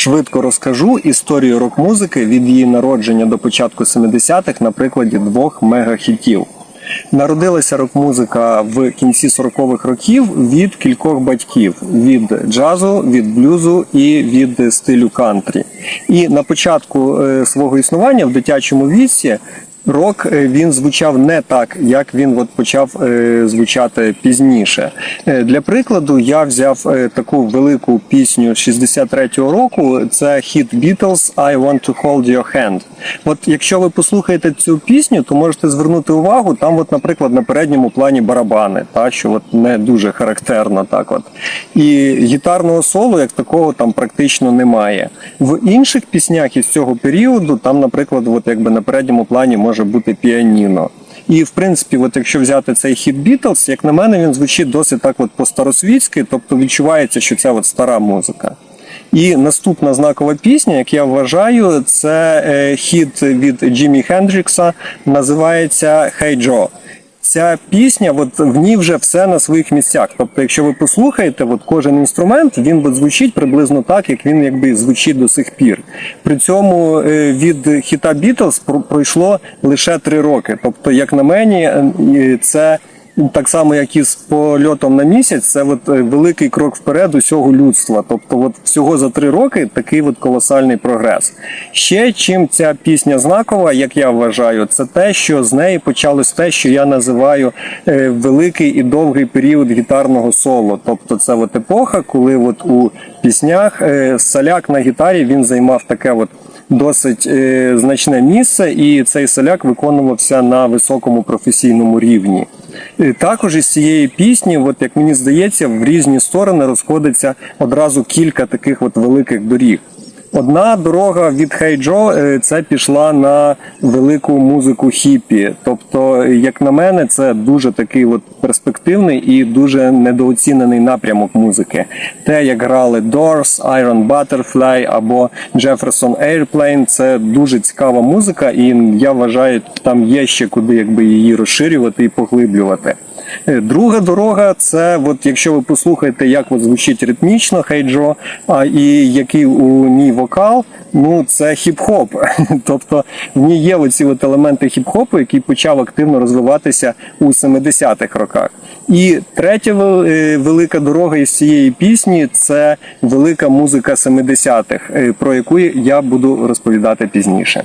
Швидко розкажу історію рок-музики від її народження до початку 70-х на прикладі двох мегахітів. Народилася рок-музика в кінці 40-х років від кількох батьків: від джазу, від блюзу і від стилю кантрі. І на початку е, свого існування в дитячому віці Рок е, він звучав не так, як він от почав е, звучати пізніше. Е, для прикладу, я взяв таку велику пісню 63-го року. Це хіт Beatles I Want to Hold Your Hand. От якщо ви послухаєте цю пісню, то можете звернути увагу. Там, от, наприклад, на передньому плані барабани, та що от не дуже характерно, так от і гітарного соло, як такого, там практично немає. В інших піснях із цього періоду, там, наприклад, от якби на передньому плані може бути піаніно. І в принципі, от якщо взяти цей хіт Beatles, як на мене, він звучить досить так от по-старосвітськи, тобто відчувається, що це от стара музика. І наступна знакова пісня, як я вважаю, це е, хіт від Джиммі Хендрікса, називається «Hey Joe». Ця пісня, от в ній вже все на своїх місцях. Тобто, якщо ви послухаєте, от кожен інструмент він от звучить приблизно так, як він якби звучить до сих пір. При цьому е, від хіта Бітлз про- пройшло лише три роки. Тобто, як на мені, е, це так само, як і з польотом на місяць, це от е, великий крок вперед усього людства. Тобто, от всього за три роки такий от колосальний прогрес. Ще чим ця пісня знакова, як я вважаю, це те, що з неї почалось те, що я називаю е, великий і довгий період гітарного соло. Тобто, це от епоха, коли от у піснях е, соляк на гітарі він займав таке от. Досить е, значне місце, і цей соляк виконувався на високому професійному рівні. Також із цієї пісні, от як мені здається, в різні сторони розходиться одразу кілька таких от великих доріг. Одна дорога від Хей Джо е, це пішла на велику музику хіпі. Тобто, як на мене, це дуже такий от перспективний і дуже недооцінений напрямок музики. Те, як грали Doors, Iron Butterfly або Jefferson Airplane, це дуже цікава музика, і я вважаю, там є ще куди якби її розширювати і поглиблювати. Е, Друга дорога це, от якщо ви послухаєте, як от звучить ритмічно Хейджо, а і який у ній вокал, ну це хіп-хоп. Тобто в ній є оці от елементи хіп-хопу, який почав активно розвиватися у 70-х роках. І третя е, велика дорога із цієї пісні це велика музика 70-х, е, про яку я буду розповідати пізніше.